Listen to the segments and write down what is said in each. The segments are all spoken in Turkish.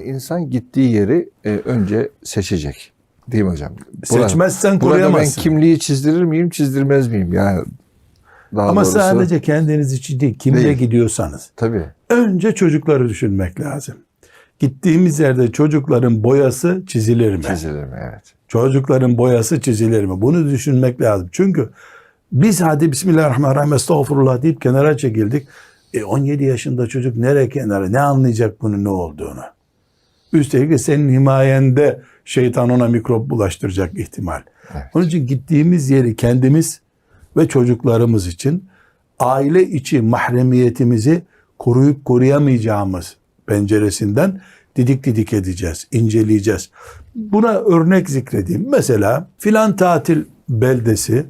İnsan gittiği yeri e, önce seçecek. Değil mi hocam? Burada- Seçmezsen Burada ben koruyamazsın. kimliği çizdirir miyim, çizdirmez miyim? Yani daha Ama doğrusu, sadece kendiniz için değil, kimle Değil. gidiyorsanız. tabii. Önce çocukları düşünmek lazım. Gittiğimiz yerde çocukların boyası çizilir mi? Çizilir mi? Evet. Çocukların boyası çizilir mi? Bunu düşünmek lazım. Çünkü biz hadi Bismillahirrahmanirrahim estağfurullah deyip kenara çekildik. E 17 yaşında çocuk nereye kenara? Ne anlayacak bunun ne olduğunu? Üstelik de senin himayende şeytan ona mikrop bulaştıracak ihtimal. Evet. Onun için gittiğimiz yeri kendimiz ve çocuklarımız için aile içi mahremiyetimizi koruyup koruyamayacağımız penceresinden didik didik edeceğiz, inceleyeceğiz. Buna örnek zikredeyim. Mesela filan tatil beldesi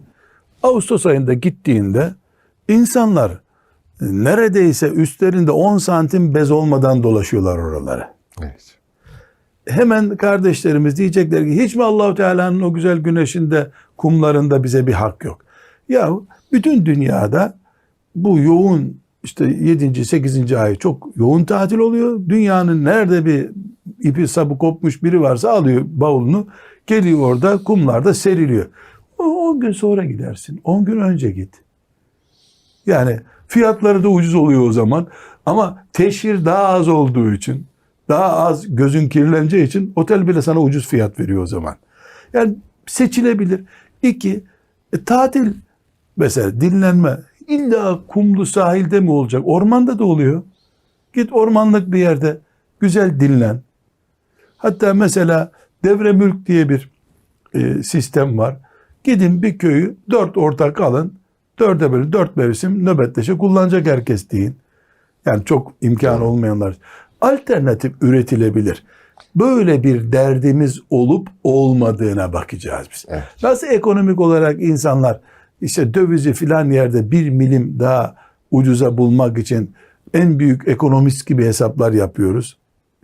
Ağustos ayında gittiğinde insanlar neredeyse üstlerinde 10 santim bez olmadan dolaşıyorlar oraları Evet. Hemen kardeşlerimiz diyecekler ki hiç mi Allahu Teala'nın o güzel güneşinde kumlarında bize bir hak yok? Ya bütün dünyada bu yoğun işte 7. 8. ay çok yoğun tatil oluyor. Dünyanın nerede bir ipi sapı kopmuş biri varsa alıyor bavulunu geliyor orada kumlarda seriliyor. O 10 gün sonra gidersin. 10 gün önce git. Yani fiyatları da ucuz oluyor o zaman. Ama teşhir daha az olduğu için, daha az gözün kirleneceği için otel bile sana ucuz fiyat veriyor o zaman. Yani seçilebilir. İki, e, tatil mesela dinlenme. İlla kumlu sahilde mi olacak? Ormanda da oluyor. Git ormanlık bir yerde güzel dinlen. Hatta mesela devre mülk diye bir e, sistem var. Gidin bir köyü dört ortak alın. Dörde bölün dört mevsim nöbetleşe kullanacak herkes deyin. Yani çok imkan olmayanlar. Alternatif üretilebilir. Böyle bir derdimiz olup olmadığına bakacağız biz. Evet. Nasıl ekonomik olarak insanlar işte dövizi filan yerde bir milim daha ucuza bulmak için en büyük ekonomist gibi hesaplar yapıyoruz.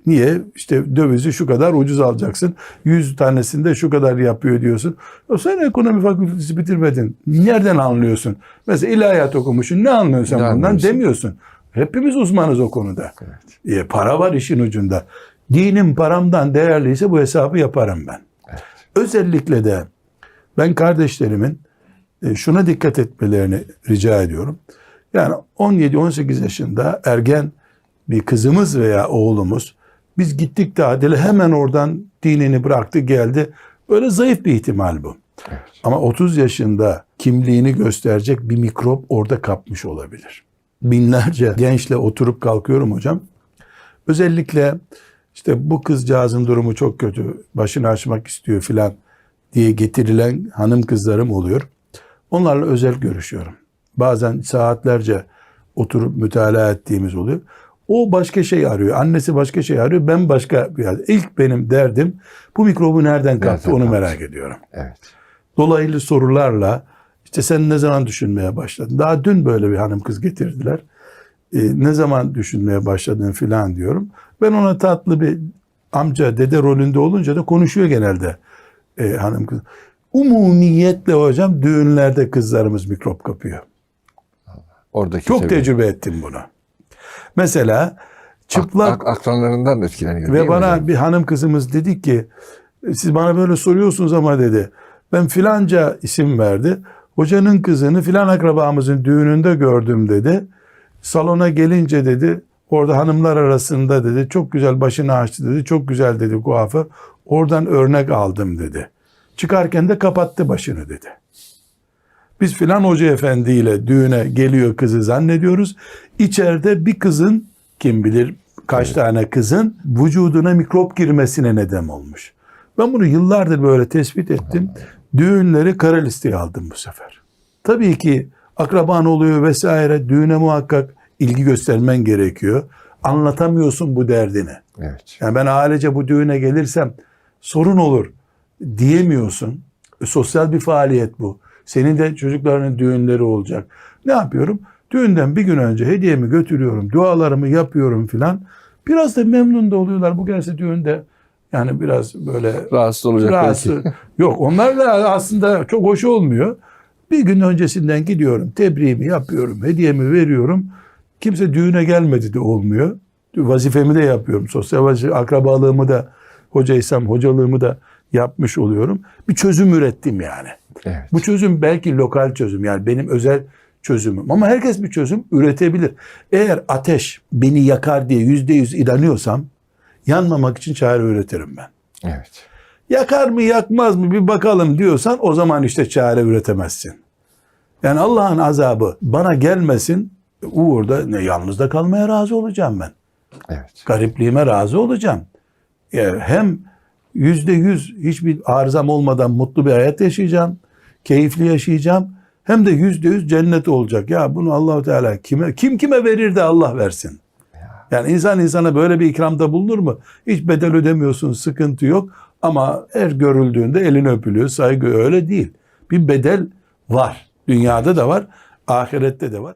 Niye? İşte dövizi şu kadar ucuz alacaksın. 100 tanesinde şu kadar yapıyor diyorsun. O sen ekonomi fakültesi bitirmedin. Nereden anlıyorsun? Mesela ilahiyat okumuşsun. Ne anlıyorsun Ne bundan anlıyorsun? demiyorsun. Hepimiz uzmanız o konuda. Evet. E, para var işin ucunda. Dinim paramdan değerliyse bu hesabı yaparım ben. Evet. Özellikle de ben kardeşlerimin e, şuna dikkat etmelerini rica ediyorum. Yani 17-18 yaşında ergen bir kızımız veya oğlumuz biz gittik tatile hemen oradan dinini bıraktı geldi. Böyle zayıf bir ihtimal bu. Evet. Ama 30 yaşında kimliğini gösterecek bir mikrop orada kapmış olabilir. Binlerce gençle oturup kalkıyorum hocam. Özellikle işte bu kızcağızın durumu çok kötü, başını açmak istiyor filan diye getirilen hanım kızlarım oluyor. Onlarla özel görüşüyorum. Bazen saatlerce oturup mütalaa ettiğimiz oluyor. O başka şey arıyor. Annesi başka şey arıyor. Ben başka bir yerde. İlk benim derdim bu mikrobu nereden kaptı Nereden onu kaptı? merak ediyorum. Evet. Dolaylı sorularla işte sen ne zaman düşünmeye başladın? Daha dün böyle bir hanım kız getirdiler. Ee, ne zaman düşünmeye başladın filan diyorum. Ben ona tatlı bir amca dede rolünde olunca da konuşuyor genelde e, hanım kız. Umumiyetle hocam düğünlerde kızlarımız mikrop kapıyor. Oradaki Çok tabii. tecrübe ettim bunu. Mesela çıplak Ak- ak- akranlarından etkileniyor. ve bana hocam? bir hanım kızımız dedi ki siz bana böyle soruyorsunuz ama dedi. Ben filanca isim verdi. Hocanın kızını filan akrabamızın düğününde gördüm dedi. Salona gelince dedi orada hanımlar arasında dedi çok güzel başını açtı dedi. Çok güzel dedi kuaför. Oradan örnek aldım dedi. Çıkarken de kapattı başını dedi. Biz filan hoca efendiyle düğüne geliyor kızı zannediyoruz. İçeride bir kızın kim bilir kaç tane kızın vücuduna mikrop girmesine neden olmuş. Ben bunu yıllardır böyle tespit ettim. Düğünleri kara listeye aldım bu sefer. Tabii ki akraban oluyor vesaire düğüne muhakkak ilgi göstermen gerekiyor. Anlatamıyorsun bu derdini. Evet. Yani ben ailece bu düğüne gelirsem sorun olur diyemiyorsun. E, sosyal bir faaliyet bu. Senin de çocuklarının düğünleri olacak. Ne yapıyorum? Düğünden bir gün önce hediyemi götürüyorum, dualarımı yapıyorum filan. Biraz da memnun da oluyorlar. Bu gelse düğünde yani biraz böyle Rahatsız olacak rahatsız. belki. Yok onlar da aslında çok hoş olmuyor. Bir gün öncesinden gidiyorum, tebriğimi yapıyorum, hediyemi veriyorum. Kimse düğüne gelmedi de olmuyor. vazifemi de yapıyorum. Sosyal vazife, akrabalığımı da hocaysam hocalığımı da yapmış oluyorum. Bir çözüm ürettim yani. Evet. Bu çözüm belki lokal çözüm yani benim özel çözümüm. Ama herkes bir çözüm üretebilir. Eğer ateş beni yakar diye yüzde yüz inanıyorsam yanmamak için çare üretirim ben. Evet. Yakar mı yakmaz mı bir bakalım diyorsan o zaman işte çare üretemezsin. Yani Allah'ın azabı bana gelmesin uğurda ne yalnızda kalmaya razı olacağım ben. Evet. Garipliğime razı olacağım. Yani hem yüzde yüz hiçbir arızam olmadan mutlu bir hayat yaşayacağım. Keyifli yaşayacağım. Hem de yüzde yüz cennet olacak. Ya bunu Allahu Teala kime kim kime verir de Allah versin. Yani insan insana böyle bir ikramda bulunur mu? Hiç bedel ödemiyorsun, sıkıntı yok. Ama her görüldüğünde elini öpülüyor, saygı öyle değil. Bir bedel var. Dünyada da var, ahirette de var.